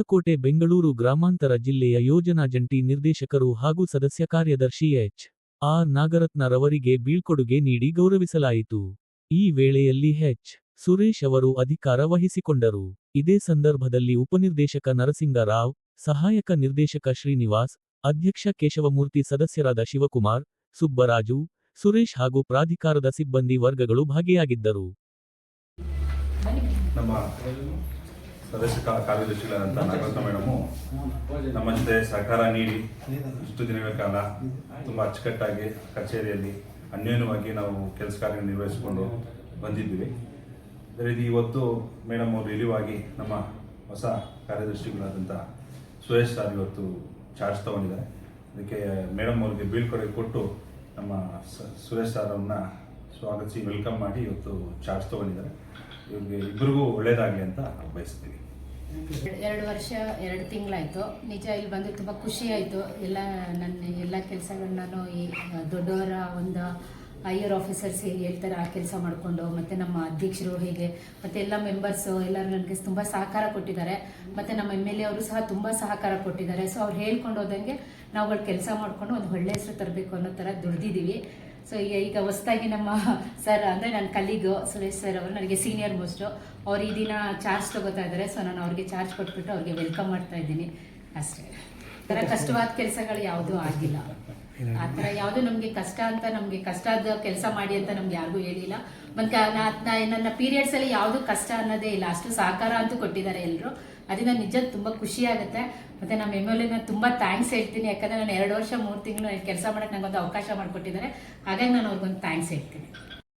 ಹೊಸಕೋಟೆ ಬೆಂಗಳೂರು ಗ್ರಾಮಾಂತರ ಜಿಲ್ಲೆಯ ಯೋಜನಾ ಜಂಟಿ ನಿರ್ದೇಶಕರು ಹಾಗೂ ಸದಸ್ಯ ಕಾರ್ಯದರ್ಶಿ ಎಚ್. ಆರ್. ನಾಗರತ್ನ ರವರಿಗೆ ಬೀಳ್ಕೊಡುಗೆ ನೀಡಿ ಗೌರವಿಸಲಾಯಿತು. ಈ ವೇಳೆಯಲ್ಲಿ ಹೆಚ್ ಸುರೇಶ್ ಅವರು ಅಧಿಕಾರ ವಹಿಸಿಕೊಂಡರು. ಇದೇ ಸಂದರ್ಭದಲ್ಲಿ ಉಪನಿರ್ದೇಶಕ ನರಸಿಂಗರಾವ್, ಸಹಾಯಕ ನಿರ್ದೇಶಕ ಶ್ರೀನಿವಾಸ್, ಅಧ್ಯಕ್ಷ ಕೇಶವಮೂರ್ತಿ ಸದಸ್ಯರಾದ ಶಿವಕುಮಾರ್, ಸುಬ್ಬರಾಜು, ಸುರೇಶ್ ಹಾಗೂ ಪ್ರಾಧಿಕಾರದ ಸಿಬ್ಬಂದಿ ವರ್ಗಗಳು ಭಾಗಿಯಾಗಿದ್ದರು. ಸದಸ್ಯ ಕಾರ್ಯದರ್ಶಿಗಳಾದಂಥ ನಾಗರತ್ನ ಮೇಡಮು ನಮ್ಮ ಜೊತೆ ಸಹಕಾರ ನೀಡಿ ಇಷ್ಟು ದಿನಗಳ ಕಾಲ ತುಂಬ ಅಚ್ಚುಕಟ್ಟಾಗಿ ಕಚೇರಿಯಲ್ಲಿ ಅನ್ಯೋನ್ಯವಾಗಿ ನಾವು ಕೆಲಸ ಕಾರ್ಯ ನಿರ್ವಹಿಸಿಕೊಂಡು ಬಂದಿದ್ದೀವಿ. ಅದೇ ಇವತ್ತು ಮೇಡಮ್ ಅವರು ರಿಲೀವ್ ನಮ್ಮ ಹೊಸ ಕಾರ್ಯದರ್ಶಿಗಳಾದಂಥ ಸುರೇಶ್ ಸರ್ ಇವತ್ತು ಚಾರ್ಜ್ ತಗೊಂಡಿದ್ದಾರೆ. ಅದಕ್ಕೆ ಮೇಡಮ್ ಅವ್ರಿಗೆ ಬೀಳ್ಕೊಡುಗೆ ಕೊಟ್ಟು ನಮ್ಮ ಸುರೇಶ್ ಸರ್ ಅವ್ರನ್ನ ಸ್ವಾಗತಿಸಿ, ವೆಲ್ಕಮ್ ಮಾಡಿ ಇವತ್ತು ಚಾರ್ಜ್ ತಗೊಂಡಿದ್ದಾರೆ. ಇಬ್ಬರಿಗೂ ಒಳ್ಳೇದಾಗಲಿ ಅಂತ ಬಯಸ್ತೀವಿ ಎರಡು ವರ್ಷ, ಎರಡು ತಿಂಗಳಾಯಿತು. ನಿಜ ಇಲ್ಲಿ ಬಂದು ತುಂಬ ಖುಷಿ ಆಯಿತು ಎಲ್ಲ ನನ್ನ ಎಲ್ಲ ನಾನು ಈ ದೊಡ್ಡವರ ಒಂದು ಹೈಯರ್ ಆಫೀಸರ್ಸ್ ಹೇಗೆ ಹೇಳ್ತಾರೆ, ಆ ಕೆಲಸ ಮಾಡಿಕೊಂಡು, ಮತ್ತು ನಮ್ಮ ಅಧ್ಯಕ್ಷರು ಹೇಗೆ, ಮತ್ತು ಎಲ್ಲ ಮೆಂಬರ್ಸು ಎಲ್ಲರೂ ನನಗೆ ತುಂಬ ಸಹಕಾರ ಕೊಟ್ಟಿದ್ದಾರೆ. ಮತ್ತು ನಮ್ಮ ಎಂ ಎಲ್ ಎ ಅವರು ಸಹ ತುಂಬ ಸಹಕಾರ ಕೊಟ್ಟಿದ್ದಾರೆ. ಸೊ ಅವ್ರು ಹೇಳ್ಕೊಂಡು ಹೋದಂಗೆ ನಾವುಗಳು ಕೆಲಸ ಮಾಡಿಕೊಂಡು ಒಂದು ಒಳ್ಳೆ ಹೆಸರು ತರಬೇಕು ಅನ್ನೋ ಥರ ದುಡ್ದಿದ್ದೀವಿ. ಸೊ ಈಗ ಈಗ ಹೊಸದಾಗಿ ನಮ್ಮ ಸರ್ ಅಂದರೆ ನನ್ನ ಕಲೀಗು ಸುರೇಶ್ ಸರ್ ಅವರು ನನಗೆ ಸೀನಿಯರ್ ಮೋಸ್ಟು ಅವ್ರು ಈ ದಿನ ಚಾರ್ಜ್ ತಗೋತಾ ಇದ್ದಾರೆ. ಸೊ ನಾನು ಅವ್ರಿಗೆ ಚಾರ್ಜ್ ಕೊಟ್ಬಿಟ್ಟು ಅವ್ರಿಗೆ ವೆಲ್ಕಮ್ ಮಾಡ್ತಾ ಇದ್ದೀನಿ. ಅಷ್ಟೇ. ಥರ ಕಷ್ಟವಾದ ಕೆಲಸಗಳು ಯಾವುದೂ ಆಗಿಲ್ಲ. ಆ ಥರ ಯಾವುದೂ ನಮಗೆ ಕಷ್ಟ ಅಂತ ನಮಗೆ ಕಷ್ಟದ ಕೆಲಸ ಮಾಡಿ ಅಂತ ನಮ್ಗೆ ಯಾರಿಗೂ ಹೇಳಿಲ್ಲ. ಮತ್ತು ನನ್ನ ಪೀರಿಯಡ್ಸ್ ಅಲ್ಲಿ ಯಾವುದೂ ಕಷ್ಟ ಅನ್ನೋದೇ ಇಲ್ಲ. ಅಷ್ಟು ಸಹಕಾರ ಅಂತೂ ಕೊಟ್ಟಿದ್ದಾರೆ ಎಲ್ಲರೂ ಅದನ್ನ ನಿಜ ತುಂಬಾ ಖುಷಿ ಆಗುತ್ತೆ. ಮತ್ತೆ ನಮ್ಮ ಎಂ ಎಲ್ ಎನ ತುಂಬಾ ಥ್ಯಾಂಕ್ಸ್ ಹೇಳ್ತೀನಿ. ಯಾಕಂದ್ರೆ ನಾನು ಎರಡು ವರ್ಷ ಮೂರು ತಿಂಗಳು ಕೆಲಸ ಮಾಡಕ್ ನನಗೊಂದು ಅವಕಾಶ ಮಾಡಿಕೊಟ್ಟಿದ್ದಾರೆ. ಹಾಗಾಗಿ ನಾನು ಅವ್ರಿಗೊಂದು ಥ್ಯಾಂಕ್ಸ್ ಹೇಳ್ತೀನಿ.